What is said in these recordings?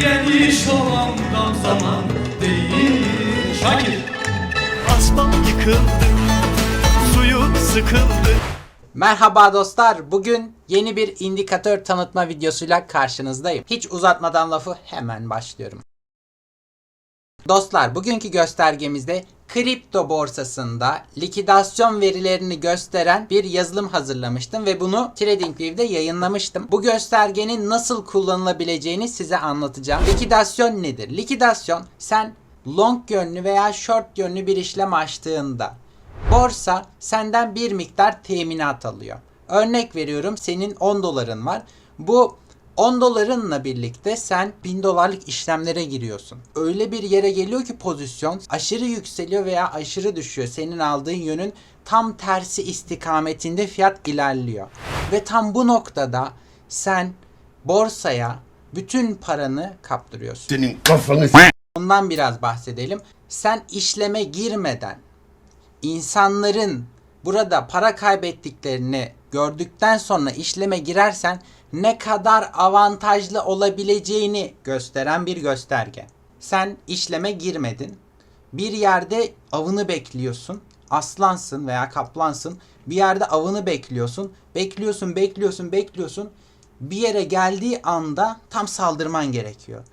Geniş olan da zaman değil Şakir Asfalt yıkıldı Suyu sıkıldı Merhaba dostlar. Bugün yeni bir indikatör tanıtma videosuyla karşınızdayım. Hiç uzatmadan lafı hemen başlıyorum. Dostlar bugünkü göstergemizde kripto borsasında likidasyon verilerini gösteren bir yazılım hazırlamıştım ve bunu TradingView'de yayınlamıştım. Bu göstergenin nasıl kullanılabileceğini size anlatacağım. Likidasyon nedir? Likidasyon sen long yönlü veya short yönlü bir işlem açtığında borsa senden bir miktar teminat alıyor. Örnek veriyorum senin 10 doların var. Bu 10 dolarınla birlikte sen 1000 dolarlık işlemlere giriyorsun. Öyle bir yere geliyor ki pozisyon aşırı yükseliyor veya aşırı düşüyor. Senin aldığın yönün tam tersi istikametinde fiyat ilerliyor. Ve tam bu noktada sen borsaya bütün paranı kaptırıyorsun. Senin kafanı Ondan biraz bahsedelim. Sen işleme girmeden insanların burada para kaybettiklerini gördükten sonra işleme girersen ne kadar avantajlı olabileceğini gösteren bir gösterge. Sen işleme girmedin. Bir yerde avını bekliyorsun. Aslansın veya kaplansın. Bir yerde avını bekliyorsun. Bekliyorsun, bekliyorsun, bekliyorsun. Bir yere geldiği anda tam saldırman gerekiyor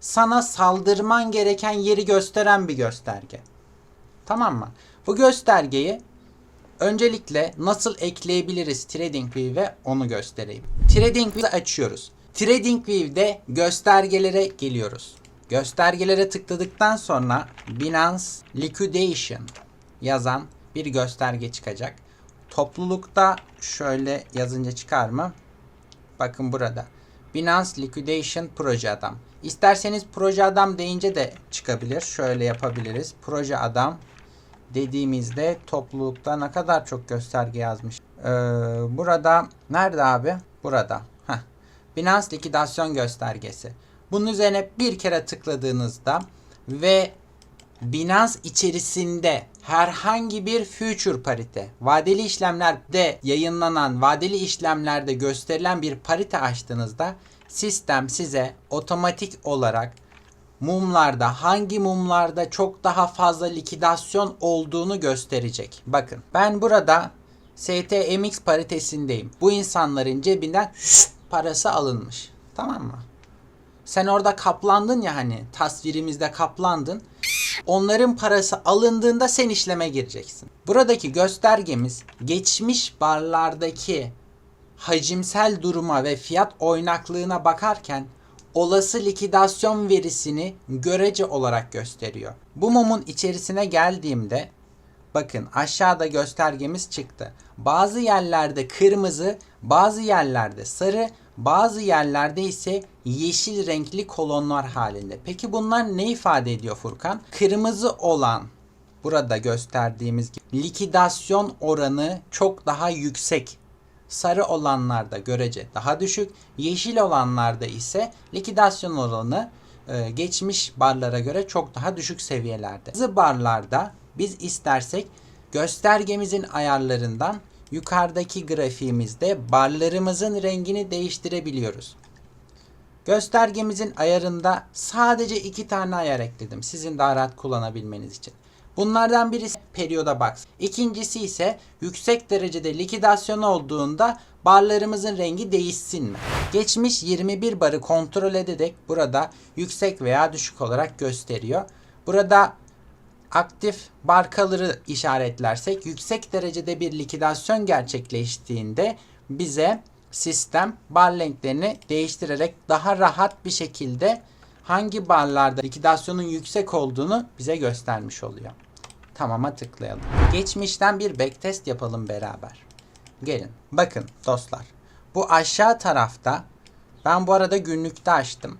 sana saldırman gereken yeri gösteren bir gösterge. Tamam mı? Bu göstergeyi öncelikle nasıl ekleyebiliriz TradingView'e onu göstereyim. TradingView'i açıyoruz. TradingView'de göstergelere geliyoruz. Göstergelere tıkladıktan sonra Binance Liquidation yazan bir gösterge çıkacak. Toplulukta şöyle yazınca çıkar mı? Bakın burada. Binance Liquidation Proje Adam. İsterseniz Proje Adam deyince de çıkabilir. Şöyle yapabiliriz. Proje Adam dediğimizde toplulukta ne kadar çok gösterge yazmış. Ee, burada nerede abi? Burada. Heh. Binance likidasyon göstergesi. Bunun üzerine bir kere tıkladığınızda ve Binance içerisinde herhangi bir future parite, vadeli işlemlerde yayınlanan, vadeli işlemlerde gösterilen bir parite açtığınızda sistem size otomatik olarak mumlarda hangi mumlarda çok daha fazla likidasyon olduğunu gösterecek. Bakın ben burada STMX paritesindeyim. Bu insanların cebinden parası alınmış. Tamam mı? Sen orada kaplandın ya hani tasvirimizde kaplandın. Onların parası alındığında sen işleme gireceksin. Buradaki göstergemiz geçmiş barlardaki hacimsel duruma ve fiyat oynaklığına bakarken olası likidasyon verisini görece olarak gösteriyor. Bu mumun içerisine geldiğimde bakın aşağıda göstergemiz çıktı. Bazı yerlerde kırmızı, bazı yerlerde sarı, bazı yerlerde ise yeşil renkli kolonlar halinde. Peki bunlar ne ifade ediyor Furkan? Kırmızı olan burada gösterdiğimiz gibi likidasyon oranı çok daha yüksek. Sarı olanlarda görece daha düşük, yeşil olanlarda ise likidasyon oranı e, geçmiş barlara göre çok daha düşük seviyelerde. Bazı barlarda biz istersek göstergemizin ayarlarından yukarıdaki grafiğimizde barlarımızın rengini değiştirebiliyoruz. Göstergemizin ayarında sadece iki tane ayar ekledim. Sizin daha rahat kullanabilmeniz için. Bunlardan birisi periyoda box. İkincisi ise yüksek derecede likidasyon olduğunda barlarımızın rengi değişsin mi? Geçmiş 21 barı kontrol ederek burada yüksek veya düşük olarak gösteriyor. Burada aktif barkaları işaretlersek yüksek derecede bir likidasyon gerçekleştiğinde bize sistem bar renklerini değiştirerek daha rahat bir şekilde hangi barlarda likidasyonun yüksek olduğunu bize göstermiş oluyor. Tamam'a tıklayalım. Geçmişten bir backtest yapalım beraber. Gelin. Bakın dostlar. Bu aşağı tarafta ben bu arada günlükte açtım.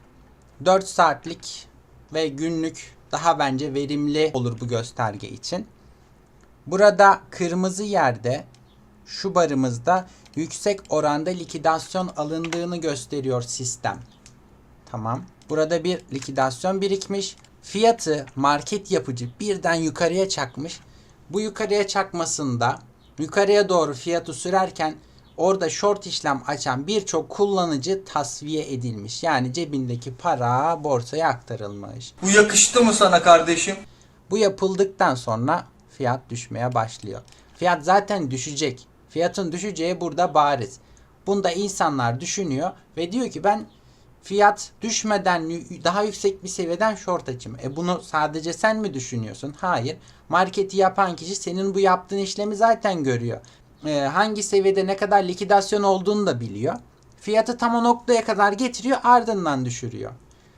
4 saatlik ve günlük daha bence verimli olur bu gösterge için. Burada kırmızı yerde şu barımızda yüksek oranda likidasyon alındığını gösteriyor sistem. Tamam. Burada bir likidasyon birikmiş. Fiyatı market yapıcı birden yukarıya çakmış. Bu yukarıya çakmasında yukarıya doğru fiyatı sürerken orada short işlem açan birçok kullanıcı tasfiye edilmiş. Yani cebindeki para borsaya aktarılmış. Bu yakıştı mı sana kardeşim? Bu yapıldıktan sonra fiyat düşmeye başlıyor. Fiyat zaten düşecek. Fiyatın düşeceği burada bariz. Bunda insanlar düşünüyor ve diyor ki ben fiyat düşmeden daha yüksek bir seviyeden short açayım. E bunu sadece sen mi düşünüyorsun? Hayır. Marketi yapan kişi senin bu yaptığın işlemi zaten görüyor. E, hangi seviyede ne kadar likidasyon olduğunu da biliyor. Fiyatı tam o noktaya kadar getiriyor ardından düşürüyor.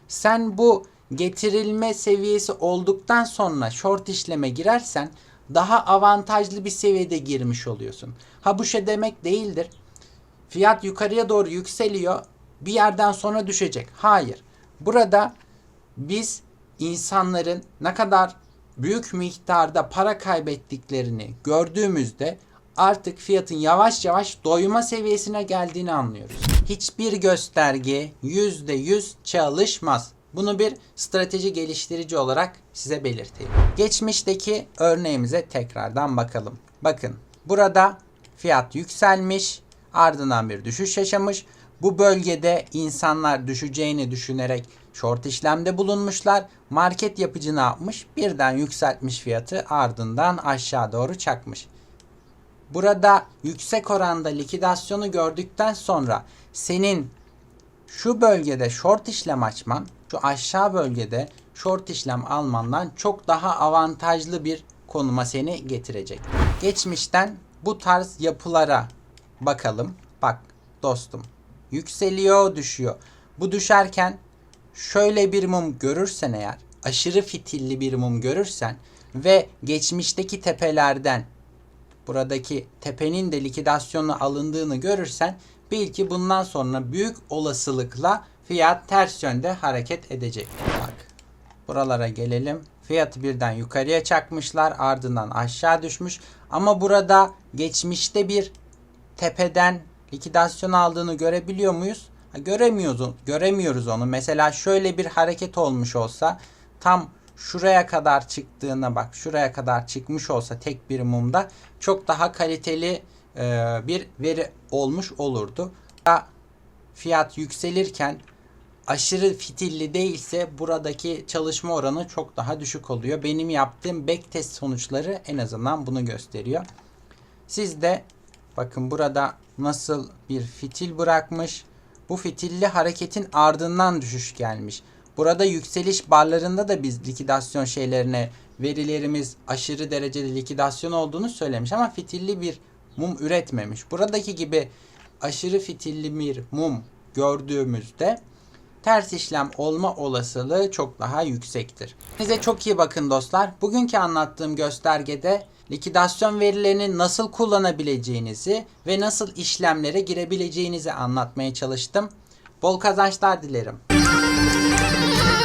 Sen bu getirilme seviyesi olduktan sonra short işleme girersen daha avantajlı bir seviyede girmiş oluyorsun. Ha bu şey demek değildir. Fiyat yukarıya doğru yükseliyor. Bir yerden sonra düşecek. Hayır. Burada biz insanların ne kadar büyük miktarda para kaybettiklerini gördüğümüzde artık fiyatın yavaş yavaş doyuma seviyesine geldiğini anlıyoruz. Hiçbir gösterge %100 çalışmaz. Bunu bir strateji geliştirici olarak size belirteyim. Geçmişteki örneğimize tekrardan bakalım. Bakın burada fiyat yükselmiş, ardından bir düşüş yaşamış. Bu bölgede insanlar düşeceğini düşünerek short işlemde bulunmuşlar. Market yapıcı ne yapmış? Birden yükseltmiş fiyatı ardından aşağı doğru çakmış. Burada yüksek oranda likidasyonu gördükten sonra senin şu bölgede short işlem açman, şu aşağı bölgede short işlem almandan çok daha avantajlı bir konuma seni getirecek. Geçmişten bu tarz yapılara bakalım. Bak dostum yükseliyor düşüyor. Bu düşerken şöyle bir mum görürsen eğer aşırı fitilli bir mum görürsen ve geçmişteki tepelerden buradaki tepenin de likidasyonu alındığını görürsen bil ki bundan sonra büyük olasılıkla fiyat ters yönde hareket edecek. Bak buralara gelelim. Fiyatı birden yukarıya çakmışlar ardından aşağı düşmüş. Ama burada geçmişte bir tepeden likidasyon aldığını görebiliyor muyuz? Ha, göremiyoruz, göremiyoruz onu. Mesela şöyle bir hareket olmuş olsa tam şuraya kadar çıktığına bak şuraya kadar çıkmış olsa tek bir mumda çok daha kaliteli e, bir veri olmuş olurdu. Ya, Fiyat yükselirken aşırı fitilli değilse buradaki çalışma oranı çok daha düşük oluyor. Benim yaptığım backtest sonuçları en azından bunu gösteriyor. Siz de bakın burada nasıl bir fitil bırakmış. Bu fitilli hareketin ardından düşüş gelmiş. Burada yükseliş barlarında da biz likidasyon şeylerine verilerimiz aşırı derecede likidasyon olduğunu söylemiş ama fitilli bir mum üretmemiş. Buradaki gibi aşırı fitilli bir mum gördüğümüzde ters işlem olma olasılığı çok daha yüksektir. Size çok iyi bakın dostlar. Bugünkü anlattığım göstergede likidasyon verilerini nasıl kullanabileceğinizi ve nasıl işlemlere girebileceğinizi anlatmaya çalıştım. Bol kazançlar dilerim.